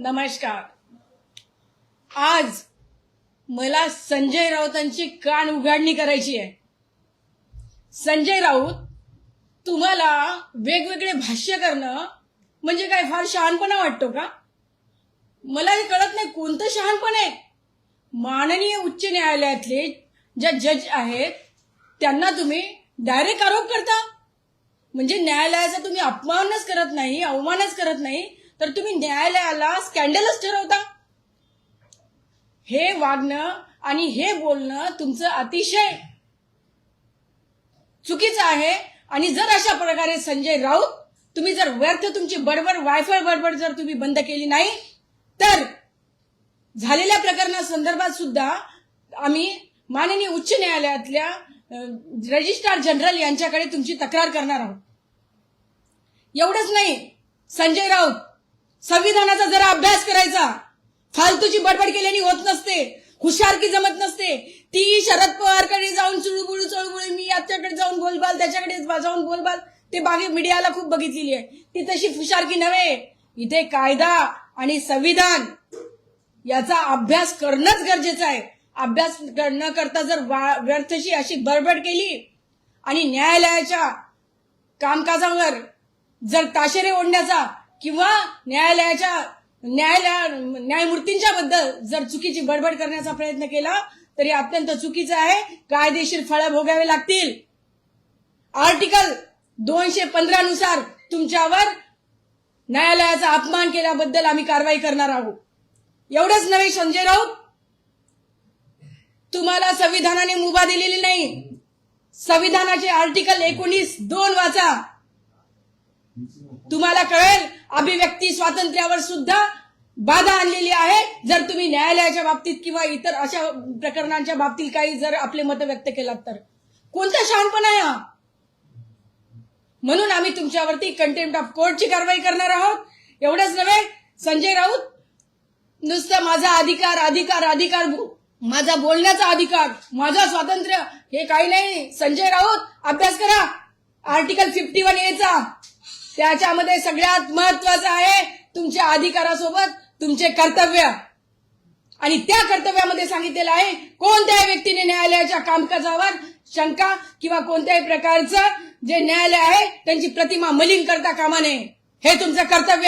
नमस्कार. आज मला संजय राऊतांची कान उघडणी करायची आहे. संजय राऊत तुम्हाला वेगवेगळे भाष्य करणं म्हणजे काय फार शहाणपणा वाटतो का? मला हे कळत नाही कोणतं शहाणपण आहे. माननीय उच्च न्यायालयातले ज्या जज आहेत त्यांना तुम्ही डायरेक्ट आरोप करता. म्हणजे न्यायालयाचा तुम्ही अपमानच करत नाही अवमानच करत नाही तर तुम्ही न्यायालयाला स्कॅन्डलच ठरवता? हे वागणं आणि हे बोलणं तुमचं अतिशय चुकीचं आहे. आणि जर अशा प्रकारे संजय राऊत तुम्ही जर व्यर्थ तुमची बडबड वायफाय बडबड जर तुम्ही बंद केली नाही तर झालेल्या प्रकरणासंदर्भात सुद्धा आम्ही माननीय उच्च न्यायालयातल्या रजिस्ट्रार जनरल यांच्याकडे तुमची तक्रार करणार आहोत. एवढंच नाही. संजय राऊत संविधानाचा जरा अभ्यास करायचा. फालतूची बडबड केल्याने होत नसते. हुशारकी जमत नसते. ती शरद पवारकडे जाऊन चुळबुळू चुळबुळू मी याच्याकडे जाऊन बोलबाल त्याच्याकडे जाऊन बोलबाल ते बागे मीडियाला खूप बघितलेली आहे. ती तशी हुशारकी नव्हे. इथे कायदा आणि संविधान याचा अभ्यास करणंच गरजेचं आहे. अभ्यास न करता जर वा- व्यर्थशी अशी बडबड केली आणि न्यायालयाच्या कामकाजावर जर ताशेरे ओढण्याचा किंवा न्यायालयाच्या न्यायालया न्यायमूर्तींच्या बद्दल जर चुकीची बडबड करण्याचा प्रयत्न केला तरी अत्यंत चुकीचं आहे. कायदेशीर फळं भोगावे लागतील. आर्टिकल दोनशे पंधरा नुसार तुमच्यावर न्यायालयाचा अपमान केल्याबद्दल आम्ही कारवाई करणार आहोत. एवढंच नव्हे संजय राऊत. तुम्हाला संविधानाने मुभा दिलेली नाही. संविधानाचे आर्टिकल एकोणीस दोन वाचा. तुम्हाला कळेल अभिव्यक्ती स्वातंत्र्यावर सुद्धा बाधा आणलेली आहे. जर तुम्ही न्यायालयाच्या बाबतीत किंवा इतर अशा प्रकरणांच्या बाबतीत काही जर आपले मत व्यक्त केलात तर. कोणता शहाणपणा आहे हा? म्हणून आम्ही तुमच्यावरती कंटेम्प्ट ऑफ कोर्टची कारवाई करणार आहोत. एवढंच नव्हे संजय राऊत नुसतं माझा अधिकार अधिकार अधिकार माझा बोलण्याचा अधिकार माझा स्वातंत्र्य हे काही नाही. संजय राऊत अभ्यास करा. आर्टिकल फिफ्टी वन एचा त्याच्यामध्ये सगळ्यात महत्वाचं आहे तुमच्या अधिकारासोबत तुमचे कर्तव्य. आणि त्या कर्तव्यामध्ये सांगितलेलं आहे कोणत्याही व्यक्तीने न्यायालयाच्या कामकाजावर शंका किंवा कोणत्याही प्रकारचं जे न्यायालय आहे त्यांची प्रतिमा मलिन करता कामा नये. हे तुमचं कर्तव्य